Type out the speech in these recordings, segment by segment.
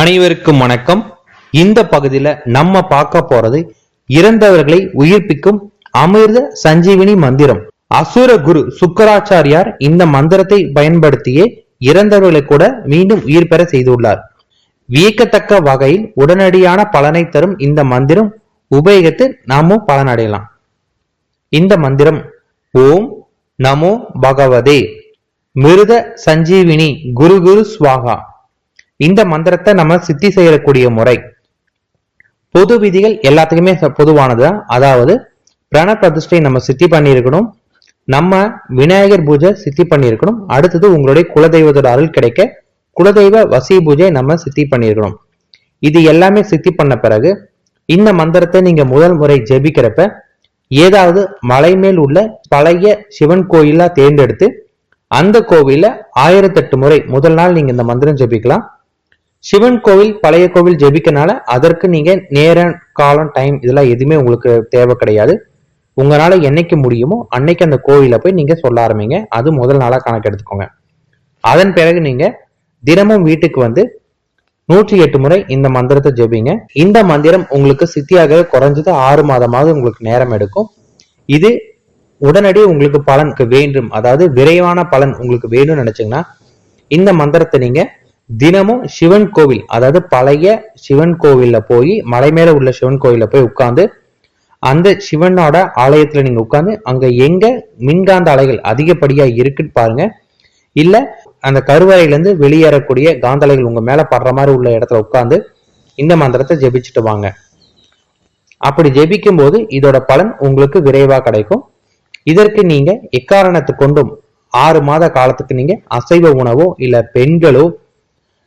அனைவருக்கும் வணக்கம். இந்த பகுதியில நம்ம பார்க்க போறது இறந்தவர்களை உயிர்ப்பிக்கும் அமிர்த சஞ்சீவினி மந்திரம். அசுர குரு சுக்கராச்சாரியார் இந்த மந்திரத்தை பயன்படுத்தியே இறந்தவர்களை கூட மீண்டும் உயிர் பெற செய்துள்ளார். வியக்கத்தக்க வகையில் உடனடியான பலனை தரும் இந்த மந்திரம் உபயோகித்து நாமும் பலனடையலாம். இந்த மந்திரம் ஓம் நமோ பகவதே மிருத சஞ்சீவினி குரு குரு ஸ்வாகா. இந்த மந்திரத்தை நம்ம சித்தி செய்யக்கூடிய முறை. பொது விதிகள் எல்லாத்துக்குமே ச- பொதுவானதுதான். அதாவது பிரண பிரதிஷ்டை நம்ம சித்தி பண்ணியிருக்கணும். நம்ம விநாயகர் பூஜை சித்தி பண்ணியிருக்கணும். அடுத்தது உங்களுடைய குலதெய்வத்தோட அருள் கிடைக்க குலதெய்வ வசி பூஜை நம்ம சித்தி பண்ணியிருக்கணும். இது எல்லாமே சித்தி பண்ண பிறகு இந்த மந்திரத்தை நீங்க முதல் முறை ஜெபிக்கிறப்ப ஏதாவது மலை மேல் உள்ள பழைய சிவன் கோயிலா தேர்ந்தெடுத்து அந்த கோவில ஆயிரத்தெட்டு முறை முதல் நாள் நீங்க இந்த மந்திரம் ஜெபிக்கலாம். சிவன் கோவில் பழைய கோவில் ஜெபிக்கனால அதற்கு நீங்க நேரம் காலம் டைம் இதெல்லாம் எதுவுமே உங்களுக்கு தேவை கிடையாது. உங்களால என்னைக்கு முடியுமோ அன்னைக்கு அந்த கோவில போய் நீங்க சொல்ல ஆரம்பிங்க. அது முதல் நாளா கணக்கு எடுத்துக்கோங்க. அதன் பிறகு நீங்க தினமும் வீட்டுக்கு வந்து நூற்றி எட்டு முறை இந்த மந்திரத்தை ஜெபிங்க. இந்த மந்திரம் உங்களுக்கு சித்தியாக குறைஞ்சது ஆறு மாதமாவது உங்களுக்கு நேரம் எடுக்கும். இது உடனடி உங்களுக்கு பலனுக்கு வேண்டும் அதாவது விரைவான பலன் உங்களுக்கு வேணும்னு நினைச்சீங்கன்னா இந்த மந்திரத்தை நீங்க தினமும் சிவன் கோவில் அதாவது பழைய சிவன் கோவில்ல போய் மலை மேல உள்ள சிவன் கோவில்ல போய் உட்கார்ந்து அந்த சிவனோட ஆலயத்துல நீங்க உட்கார்ந்து அங்க எங்க மின்காந்த அலைகள் அதிகப்படியா இருக்குன்னு பாருங்க. இல்ல அந்த கருவறையில இருந்து வெளியேறக்கூடிய காந்த அலைகள் உங்க மேல படுற மாதிரி உள்ள இடத்துல உட்கார்ந்து இந்த மந்திரத்தை ஜெபிச்சுட்டு வாங்க. அப்படி ஜெபிக்கும் போது இதோட பலன் உங்களுக்கு விரைவா கிடைக்கும். இதற்கு நீங்க எக்காரணத்தை கொண்டும் ஆறு மாத காலத்துக்கு நீங்க அசைவ உணவோ இல்ல பெண்களோ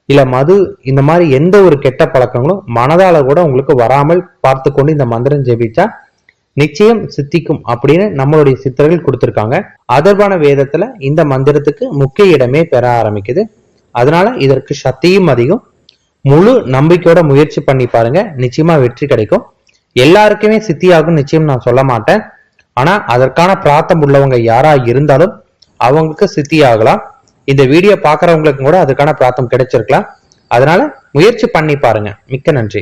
இல்லை மது இந்த மாதிரி எந்த ஒரு கெட்ட பழக்கங்களும் மனதால கூட உங்களுக்கு வராமல் பார்த்து கொண்டு இந்த மந்திரம் ஜெபிச்சா நிச்சயம் சித்திக்கும் அப்படின்னு நம்மளுடைய சித்தர்கள் கொடுத்துருக்காங்க. அதர்வான வேதத்துல இந்த மந்திரத்துக்கு முக்கிய இடமே பெற ஆரம்பிக்குது. அதனால இதற்கு சக்தியும் அதிகம். முழு நம்பிக்கையோட முயற்சி பண்ணி பாருங்க நிச்சயமா வெற்றி கிடைக்கும். எல்லாருக்குமே சித்தியாகும் நிச்சயம் நான் சொல்ல மாட்டேன். ஆனா அதற்கான பிராத்தம் உள்ளவங்க யாரா இருந்தாலும் அவங்களுக்கு சித்தி ஆகலாம் இந்த வீடியோ பாக்குறவங்களுக்கு கூட அதுக்கான பிராத்தம் கிடைச்சிருக்கலாம். அதனால முயற்சி பண்ணி பாருங்க. மிக்க நன்றி.